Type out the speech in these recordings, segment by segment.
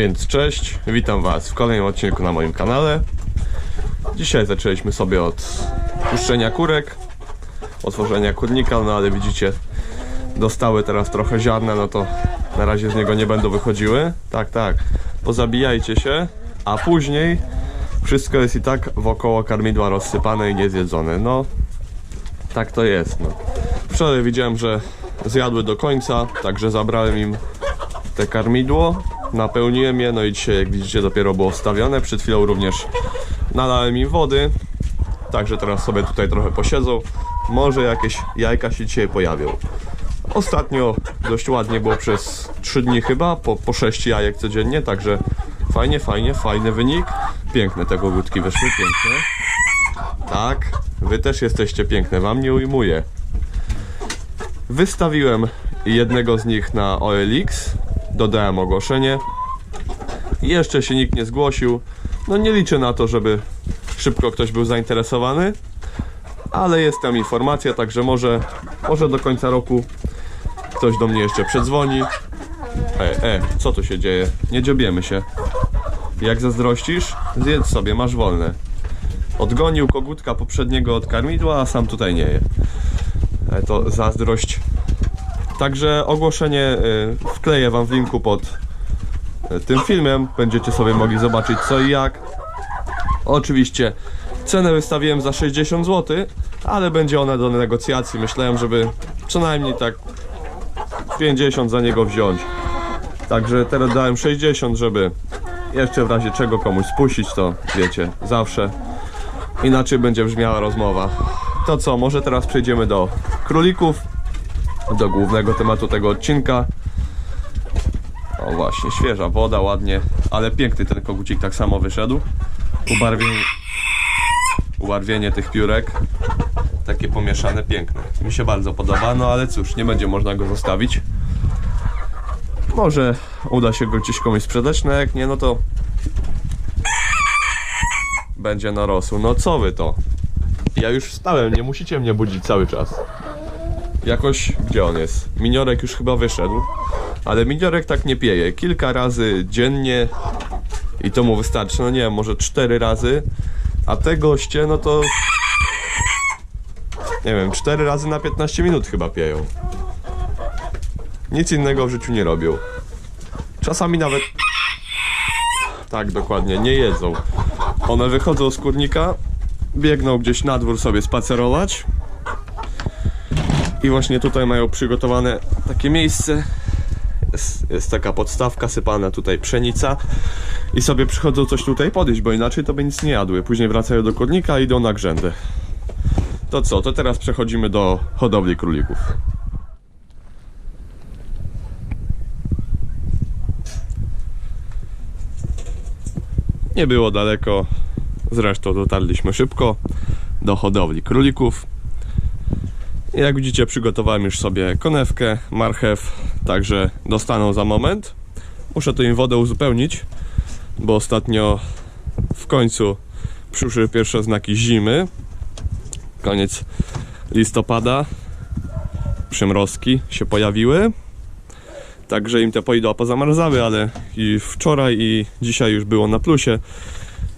Więc cześć, witam Was w kolejnym odcinku na moim kanale. Dzisiaj zaczęliśmy sobie od puszczenia kurek, otworzenia kurnika, no ale widzicie, dostały teraz trochę ziarna, no to na razie z niego nie będą wychodziły. Tak, tak, pozabijajcie się, a później wszystko jest i tak wokoło karmidła rozsypane i niezjedzone. No, tak to jest. No. Wczoraj widziałem, że zjadły do końca, także zabrałem im te karmidło, napełniłem je, no i dzisiaj jak widzicie dopiero było wstawione, przed chwilą również nalałem im wody, także teraz sobie tutaj trochę posiedzą, może jakieś jajka się dzisiaj pojawią. Ostatnio dość ładnie było przez 3 dni chyba, po, po 6 jajek codziennie, także fajnie, fajnie, fajny wynik. Piękne te kogutki wyszły, piękne. Tak, wy też jesteście piękne, wam nie ujmuję. Wystawiłem jednego z nich na OLX, dodałem ogłoszenie. Jeszcze się nikt nie zgłosił. No nie liczę na to, żeby szybko ktoś był zainteresowany, ale jest tam informacja, także może, może do końca roku ktoś do mnie jeszcze przedzwoni. E, e, co tu się dzieje? Nie dziobiemy się. Jak zazdrościsz? Zjedz sobie, masz wolne. Odgonił kogutka poprzedniego od karmidła, a sam tutaj nie je. E, to zazdrość Także ogłoszenie y, wkleję Wam w linku pod y, tym filmem. Będziecie sobie mogli zobaczyć co i jak. Oczywiście cenę wystawiłem za 60 zł, ale będzie ona do negocjacji. Myślałem, żeby co najmniej tak 50 za niego wziąć. Także teraz dałem 60, żeby jeszcze w razie czego komuś spuścić, to wiecie, zawsze inaczej będzie brzmiała rozmowa. To co, może teraz przejdziemy do królików do głównego tematu tego odcinka. O właśnie, świeża woda, ładnie, ale piękny ten kogucik tak samo wyszedł. Ubarwienie, ubarwienie tych piórek, takie pomieszane, piękne. Mi się bardzo podoba, no ale cóż, nie będzie można go zostawić. Może uda się go gdzieś komuś sprzedać, no jak nie, no to będzie narosł. No co wy to? Ja już wstałem, nie musicie mnie budzić cały czas jakoś, gdzie on jest? Miniorek już chyba wyszedł, ale miniorek tak nie pieje. Kilka razy dziennie i to mu wystarczy, no nie wiem, może cztery razy, a te goście, no to nie wiem, cztery razy na 15 minut chyba pieją. Nic innego w życiu nie robią. Czasami nawet tak, dokładnie, nie jedzą. One wychodzą z kurnika, biegną gdzieś na dwór sobie spacerować, i właśnie tutaj mają przygotowane takie miejsce. Jest, jest taka podstawka sypana tutaj pszenica i sobie przychodzą coś tutaj podejść, bo inaczej to by nic nie jadły. Później wracają do kurnika i idą na grzędę. To co, to teraz przechodzimy do hodowli królików. Nie było daleko, zresztą dotarliśmy szybko do hodowli królików. Jak widzicie przygotowałem już sobie konewkę, marchew, także dostaną za moment. Muszę tu im wodę uzupełnić, bo ostatnio w końcu przyszły pierwsze znaki zimy. Koniec listopada, przymrozki się pojawiły. Także im te poidła pozamarzały, ale i wczoraj i dzisiaj już było na plusie.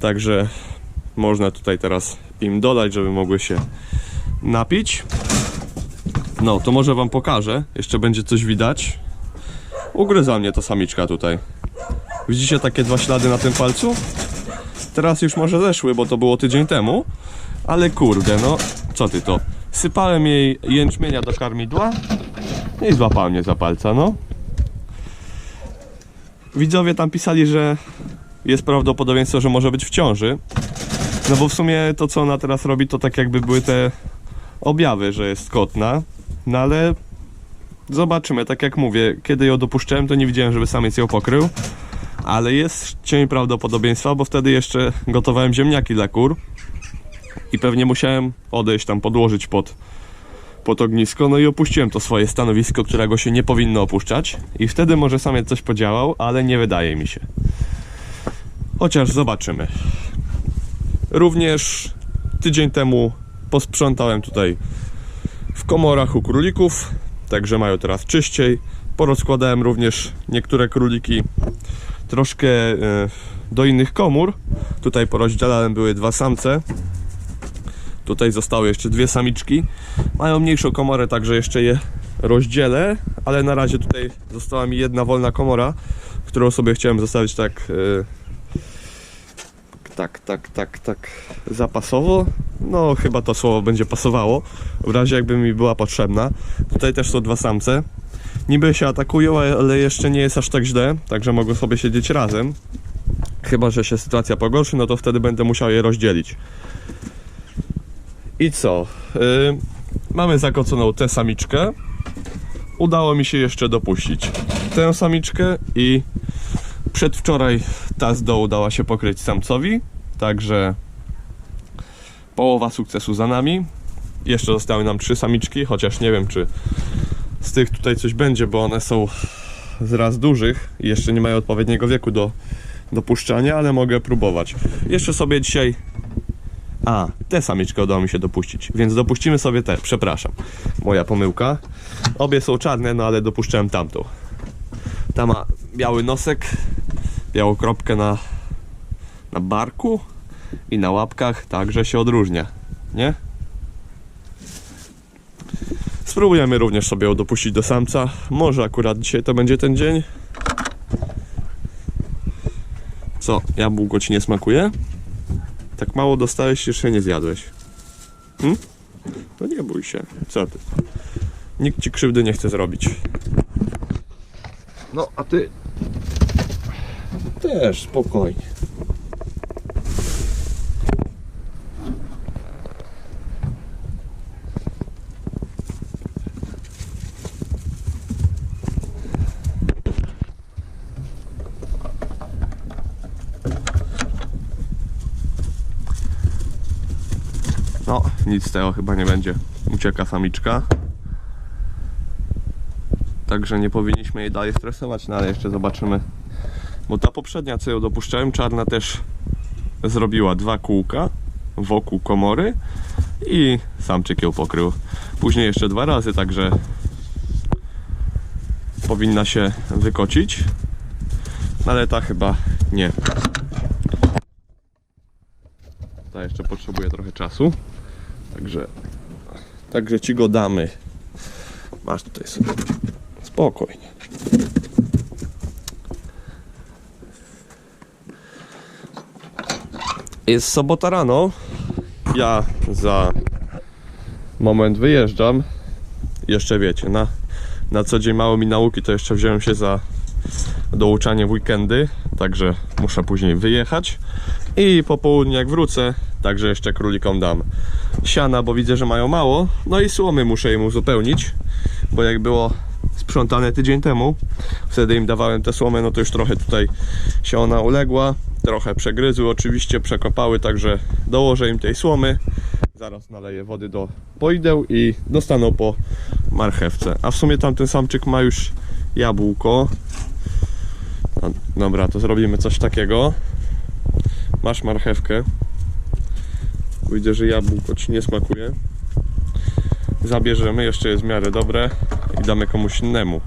Także można tutaj teraz im dodać, żeby mogły się napić. No, to może wam pokażę. Jeszcze będzie coś widać. Ugryza mnie ta samiczka tutaj. Widzicie takie dwa ślady na tym palcu? Teraz już może zeszły, bo to było tydzień temu. Ale kurde, no, co ty to? Sypałem jej jęczmienia do karmidła i złapała mnie za palca, no. Widzowie tam pisali, że jest prawdopodobieństwo, że może być w ciąży. No bo w sumie to, co ona teraz robi, to tak jakby były te objawy, że jest kotna. No ale zobaczymy, tak jak mówię, kiedy ją dopuszczałem, to nie widziałem, żeby samiec ją pokrył. Ale jest cień prawdopodobieństwa, bo wtedy jeszcze gotowałem ziemniaki dla kur i pewnie musiałem odejść tam, podłożyć pod, pod ognisko, no i opuściłem to swoje stanowisko, którego się nie powinno opuszczać i wtedy może samiec coś podziałał, ale nie wydaje mi się. Chociaż zobaczymy. Również tydzień temu posprzątałem tutaj w komorach u królików, także mają teraz czyściej. Porozkładałem również niektóre króliki troszkę e, do innych komór. Tutaj porozdzielałem były dwa samce. Tutaj zostały jeszcze dwie samiczki. Mają mniejszą komorę, także jeszcze je rozdzielę, ale na razie tutaj została mi jedna wolna komora, którą sobie chciałem zostawić tak e, tak, tak, tak, tak zapasowo. No, chyba to słowo będzie pasowało. W razie jakby mi była potrzebna. Tutaj też są dwa samce. Niby się atakują, ale jeszcze nie jest aż tak źle, także mogą sobie siedzieć razem. Chyba, że się sytuacja pogorszy, no to wtedy będę musiał je rozdzielić. I co? Yy, mamy zakoconą tę samiczkę. Udało mi się jeszcze dopuścić tę samiczkę i przedwczoraj ta z dołu dała się pokryć samcowi, także połowa sukcesu za nami. Jeszcze zostały nam trzy samiczki, chociaż nie wiem czy z tych tutaj coś będzie, bo one są z raz dużych i jeszcze nie mają odpowiedniego wieku do dopuszczania, ale mogę próbować. Jeszcze sobie dzisiaj a, tę samiczkę udało mi się dopuścić, więc dopuścimy sobie te, przepraszam. Moja pomyłka. Obie są czarne, no ale dopuszczałem tamtą. Ta ma biały nosek, białą kropkę na, na barku i na łapkach, także się odróżnia, nie? Spróbujemy również sobie ją dopuścić do samca. Może akurat dzisiaj to będzie ten dzień. Co, jabłko ci nie smakuje? Tak mało dostałeś, jeszcze nie zjadłeś. Hm? No nie bój się. Co ty? Nikt ci krzywdy nie chce zrobić. No, a ty też spokojnie. No, nic z tego chyba nie będzie. Ucieka samiczka. Także nie powinniśmy jej dalej stresować, no ale jeszcze zobaczymy. Bo ta poprzednia, co ją dopuszczałem, czarna też zrobiła dwa kółka wokół komory i samczyk ją pokrył. Później jeszcze dwa razy, także powinna się wykocić. No Ale ta chyba nie. Ta jeszcze potrzebuje trochę czasu. Także, także ci go damy. Masz tutaj sobie. Spokojnie. Jest sobota rano. Ja za moment wyjeżdżam. Jeszcze wiecie, na, na co dzień mało mi nauki, to jeszcze wziąłem się za douczanie w weekendy, także muszę później wyjechać. I po południu jak wrócę, także jeszcze królikom dam siana, bo widzę, że mają mało. No i słomy muszę im uzupełnić, bo jak było sprzątane tydzień temu, wtedy im dawałem te słomy, no to już trochę tutaj się ona uległa. Trochę przegryzły, oczywiście przekopały, także dołożę im tej słomy. Zaraz naleję wody do poideł i dostaną po marchewce. A w sumie tamten samczyk ma już jabłko. No, dobra, to zrobimy coś takiego. Masz marchewkę. Widzę, że jabłko ci nie smakuje. Zabierzemy, jeszcze jest w miarę dobre i damy komuś innemu.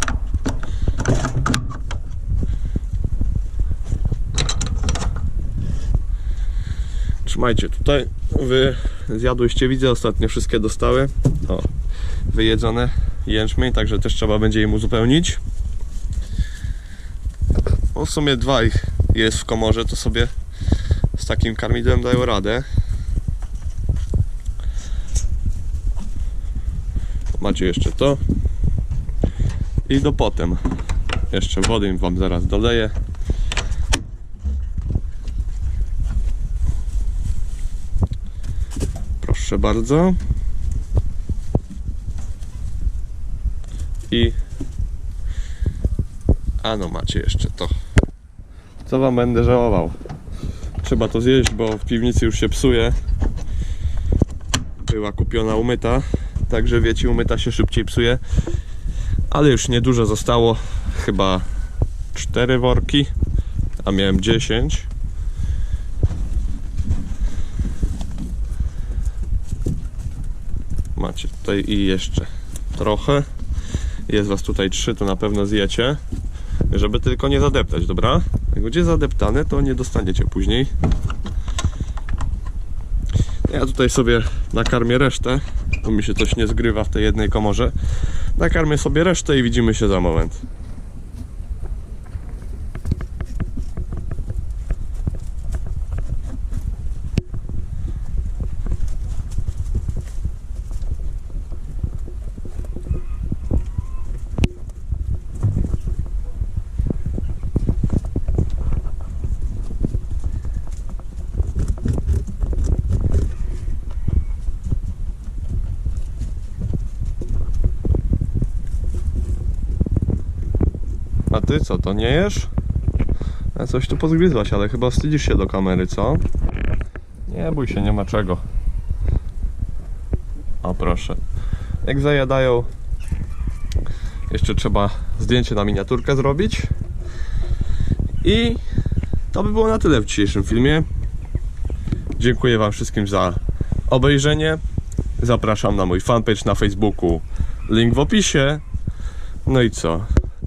Trzymajcie tutaj. Wy zjadłyście, widzę, ostatnio wszystkie dostały. O, wyjedzone jęczmień, także też trzeba będzie im uzupełnić. No w sumie dwa ich jest w komorze, to sobie z takim karmidłem dają radę. Macie jeszcze to. I do potem. Jeszcze wody im wam zaraz doleję. Proszę bardzo. I a no macie jeszcze to. Co wam będę żałował? Trzeba to zjeść, bo w piwnicy już się psuje. Była kupiona umyta, także wiecie, umyta się szybciej psuje. Ale już niedużo zostało, chyba 4 worki, a miałem 10. Macie tutaj i jeszcze trochę. Jest was tutaj trzy, to na pewno zjecie. Żeby tylko nie zadeptać, dobra? Jak będzie zadeptane, to nie dostaniecie później. Ja tutaj sobie nakarmię resztę, bo mi się coś nie zgrywa w tej jednej komorze. Nakarmię sobie resztę i widzimy się za moment. A ty co, to nie jesz? Coś tu pozgryzłaś, ale chyba wstydzisz się do kamery, co? Nie bój się, nie ma czego. O proszę. Jak zajadają, jeszcze trzeba zdjęcie na miniaturkę zrobić. I to by było na tyle w dzisiejszym filmie. Dziękuję Wam wszystkim za obejrzenie. Zapraszam na mój fanpage na Facebooku. Link w opisie. No i co?